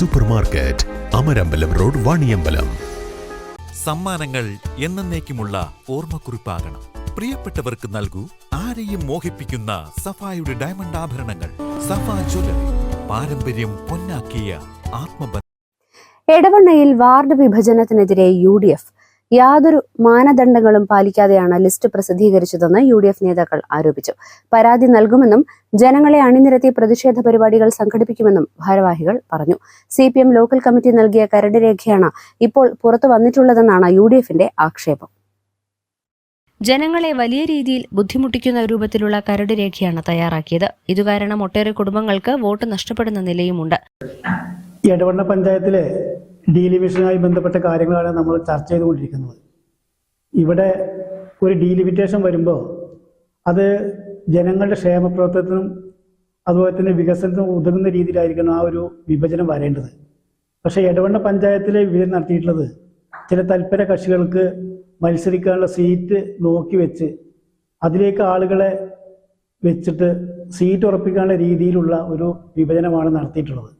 Super market Amarambalam road Vaniyambalam. സമ്മാനങ്ങൾ എന്നേക്കുമുള്ള ഓർമ്മക്കുറിപ്പാകണം. പ്രിയപ്പെട്ടവർക്ക് നൽകൂ ആരെയും മോഹിപ്പിക്കുന്ന സഫായുടെ ഡയമണ്ട് ആഭരണങ്ങൾ. സഫാ ജ്വല്ലറി പാരമ്പര്യം പൊന്നാക്കിയ ആത്മബന്ധം എടവണ്ണയിൽ വാർഡ് വിഭജനത്തിനെതിരെ യു ഡി എഫ് യാതൊരു മാനദണ്ഡങ്ങളും പാലിക്കാതെയാണ് ലിസ്റ്റ് പ്രസിദ്ധീകരിച്ചതെന്ന് യു ഡി എഫ് നേതാക്കൾ ആരോപിച്ചു. പരാതി നൽകുമെന്നും ജനങ്ങളെ അണിനിരത്തി പ്രതിഷേധ പരിപാടികൾ സംഘടിപ്പിക്കുമെന്നും ഭാരവാഹികൾ പറഞ്ഞു. C P M local committee നൽകിയ കരട് രേഖയാണ് ഇപ്പോൾ പുറത്തു വന്നിട്ടുള്ളതെന്നാണ് യു ഡി എഫിന്റെ ആക്ഷേപം. ജനങ്ങളെ വലിയ രീതിയിൽ ബുദ്ധിമുട്ടിക്കുന്ന രൂപത്തിലുള്ള കരട് രേഖയാണ് തയ്യാറാക്കിയത്. ഇതുകാരണം ഒട്ടേറെ കുടുംബങ്ങൾക്ക് വോട്ട് നഷ്ടപ്പെടുന്ന നിലയുമുണ്ട്. എടവണ്ണ പഞ്ചായത്തിലെ ഡീലിമിഷനുമായി ബന്ധപ്പെട്ട കാര്യങ്ങളാണ് നമ്മൾ ചർച്ച ചെയ്തുകൊണ്ടിരിക്കുന്നത്. ഇവിടെ ഒരു ഡീലിമിറ്റേഷൻ വരുമ്പോൾ അത് ജനങ്ങളുടെ ക്ഷേമപ്രവർത്തനത്തിനും അതുപോലെ തന്നെ വികസനത്തിനും ഉതകുന്ന രീതിയിലായിരിക്കണം ആ ഒരു വിഭജനം വരേണ്ടത്. പക്ഷേ എടവണ്ണ പഞ്ചായത്തിലെ വിഭജനം നടത്തിയിട്ടുള്ളത് ചില തൽപര കക്ഷികൾക്ക് മത്സരിക്കാനുള്ള സീറ്റ് നോക്കി വെച്ച് അതിലേക്ക് ആളുകളെ വെച്ചിട്ട് സീറ്റ് ഉറപ്പിക്കാനുള്ള രീതിയിലുള്ള ഒരു വിഭജനമാണ് നടത്തിയിട്ടുള്ളത്.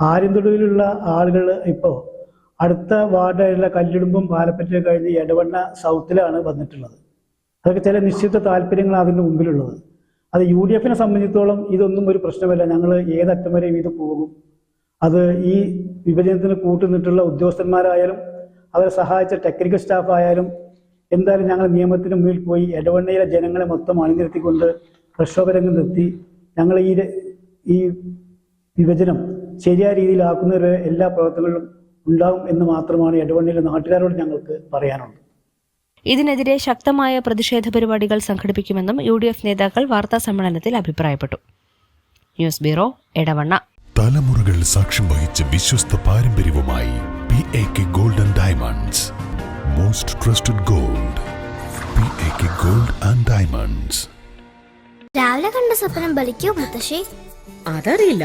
ആര്യന്തൊടുവിലുള്ള ആളുകൾ ഇപ്പോ അടുത്ത വാർഡായിട്ടുള്ള കല്ലിടുമ്പും പാലപ്പറ്റയും കഴിഞ്ഞ് എടവണ്ണ സൗത്തിലാണ് വന്നിട്ടുള്ളത്. അതൊക്കെ ചില നിശ്ചിത താല്പര്യങ്ങളാണ് അതിന്റെ മുമ്പിലുള്ളത്. അത് യു ഡി എഫിനെ സംബന്ധിച്ചിടത്തോളം ഇതൊന്നും ഒരു പ്രശ്നമല്ല. ഞങ്ങൾ ഏതറ്റം വരെയും ഇത് പോകും. അത് ഈ വിഭജനത്തിന് കൂട്ടുനിന്നിട്ടുള്ള ഉദ്യോഗസ്ഥന്മാരായാലും അവരെ സഹായിച്ച ടെക്നിക്കൽ സ്റ്റാഫ് ആയാലും എന്തായാലും ഞങ്ങൾ നിയമത്തിന് മുന്നിൽ പോയി എടവണ്ണയിലെ ജനങ്ങളെ മൊത്തം അണിനിരത്തിക്കൊണ്ട് പ്രക്ഷോഭരംഗം നിർത്തി ഞങ്ങൾ ഈ ഈ വിഭജനം ശരിയായ രീതിയിലാക്കുന്നവരെ എല്ലാ പ്രവർത്തനങ്ങളും ഉണ്ടാവും എന്ന് മാത്രമാണ് എടവണ്ണയിലെ നാട്ടുകാരോട് ഞങ്ങൾക്ക് പറയാനുള്ളത്. ഇതിനെതിരെ ശക്തമായ പ്രതിഷേധ പരിപാടികൾ സംഘടിപ്പിക്കുമെന്നും യു ഡി എഫ് നേതാക്കൾ വാർത്താ സമ്മേളനത്തിൽ അഭിപ്രായപ്പെട്ടു. News bureau Edavanna. തലമുറകൾ സാക്ഷ്യം വഹിച്ച വിശ്വസ്ത പാരമ്പര്യവുമായി P A K golden diamonds most trusted gold P A K gold and diamonds രാവിലെ കണ്ട സ്വപ്നം ബലിക്കോ മുത്തശ്ശി? അതറിയില്ല.